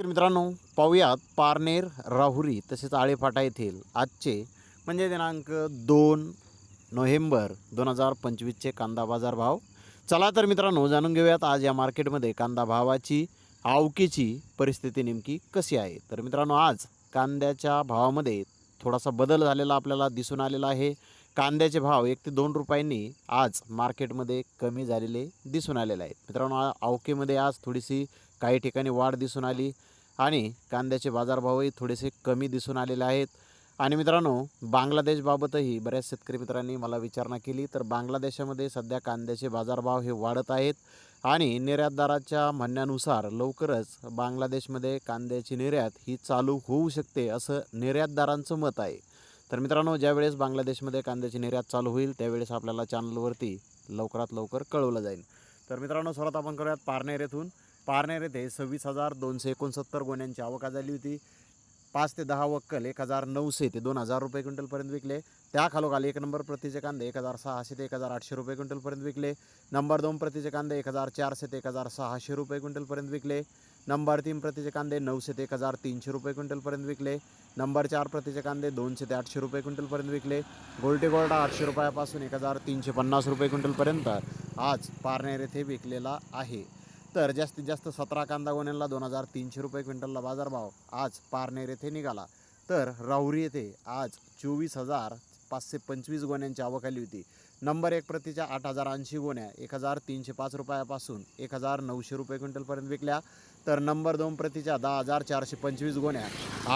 तर मित्रांनो पाहूयात पारनेर राहुरी तसेच आळेफाटा येथील आजचे म्हणजे दिनांक दोन नोव्हेंबर दोन हजार पंचवीसचे कांदा बाजार भाव. चला तर मित्रांनो जाणून घेऊयात आज या मार्केटमध्ये कांदा भावाची आवकीची परिस्थिती नेमकी कशी आहे. तर मित्रांनो आज कांद्याच्या भावामध्ये थोडासा बदल झालेला आपल्याला दिसून आलेला आहे. कांद्याचे भाव एक ते दोन रुपयांनी आज मार्केटमध्ये कमी झालेले दिसून आलेले आहेत. मित्रांनो आ- आवकेमध्ये आज थोडीशी काही ठिकाणी वाढ दिसून आली. आणि कांद्याचे बाजारभावही थोडेसे कमी दिसून आलेले आहेत. आणि मित्रांनो बांगलादेशबाबतही बऱ्याच शेतकरी मित्रांनी मला विचारणा केली. तर बांगलादेशामध्ये सध्या कांद्याचे बाजारभाव हे वाढत आहेत आणि निर्यातदाराच्या म्हणण्यानुसार लवकरच बांगलादेशमध्ये कांद्याची निर्यात ही चालू होऊ शकते असं निर्यातदारांचं मत आहे. तर मित्रांनो ज्यावेळेस बांगलादेशमध्ये कांद्याची निर्यात चालू होईल त्यावेळेस आपल्याला चॅनलवरती लवकरात लवकर कळवलं जाईल. तर मित्रांनो सर्वात आपण करूयात पारनेर येथून. पारनेर येथे सव्वीस हजार दोनशे एकोणसत्तर गोण्यांची आवक झाली होती. पाच ते दहा वक्कल एक हजार नऊशे ते दोन हजार रुपये क्विंटलपर्यंत विकले. त्या खालोखाली एक नंबर प्रतीचे कांदे एक हजार सहाशे ते एक हजार आठशे रुपये क्विंटलपर्यंत विकले. नंबर दोन प्रतीचे कांदे एक हजार चारशे ते एक हजार सहाशे रुपये क्विंटलपर्यंत विकले. नंबर तीन प्रतीचे कांदे नऊशे ते एक हजार तीनशे रुपये क्विंटलपर्यंत विकले. नंबर चार प्रतीचे कांदे दोनशे ते आठशे रुपये क्विंटलपर्यंत विकले. गोल्टे गोल्डा आठशे रुपयापासून एक हजार तीनशे पन्नास रुपये क्विंटलपर्यंत आज पारनेर येथे विकलेला आहे. तर जास्तीत जास्त सतरा कांदा गोण्यांना दोन हजार तीनशे रुपये क्विंटलला बाजारभाव आज पारनेर येथे निघाला. तर राहुरी येथे आज चोवीस हजार पाचशे पंचवीस गोण्यांची आवक आली होती. नंबर एक प्रतीच्या आठ हजार ऐंशी गोण्या एक हजार तीनशे पाच रुपयापासून एक हजार नऊशे रुपये क्विंटलपर्यंत विकल्या. तर नंबर दोन प्रतीच्या दहा हजार चारशे पंचवीस गोण्या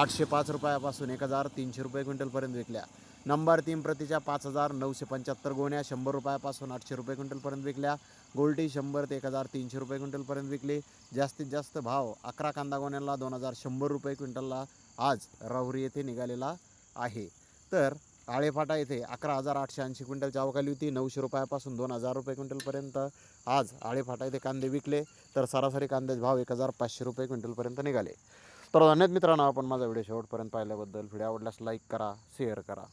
आठशे पाच रुपयापासून एक हजार तीनशे रुपये क्विंटलपर्यंत विकल्या. नंबर तीन प्रतीच्या पाच हजार नऊशे पंच्याहत्तर गोण्या शंभर रुपयापासून आठशे रुपये क्विंटलपर्यंत विकल्या. गोल्टी शंभर ते एक हजार तीनशे रुपये क्विंटलपर्यंत विकली. जास्तीत जास्त भाव अकरा कांदा गोण्यांना दोन हजार शंभर रुपये क्विंटलला आज राहुरी येथे निघालेला आहे. तर आळेफाटा येथे अकरा हजार आठशे ऐंशी क्विंटलची आवक आली होती. नऊशे रुपयापासून दोन हजार रुपये क्विंटलपर्यंत. आज आळेफाटा येथे कांदे विकले तर सरासरी कांद्याचे भाव एक हजार पाचशे रुपये क्विंटलपर्यंत निघाले. तर धन्यवाद मित्रांनो आपण माझा व्हिडिओ शेवटपर्यंत पाहिल्याबद्दल. व्हिडिओ आवडल्यास लाईक करा शेअर करा.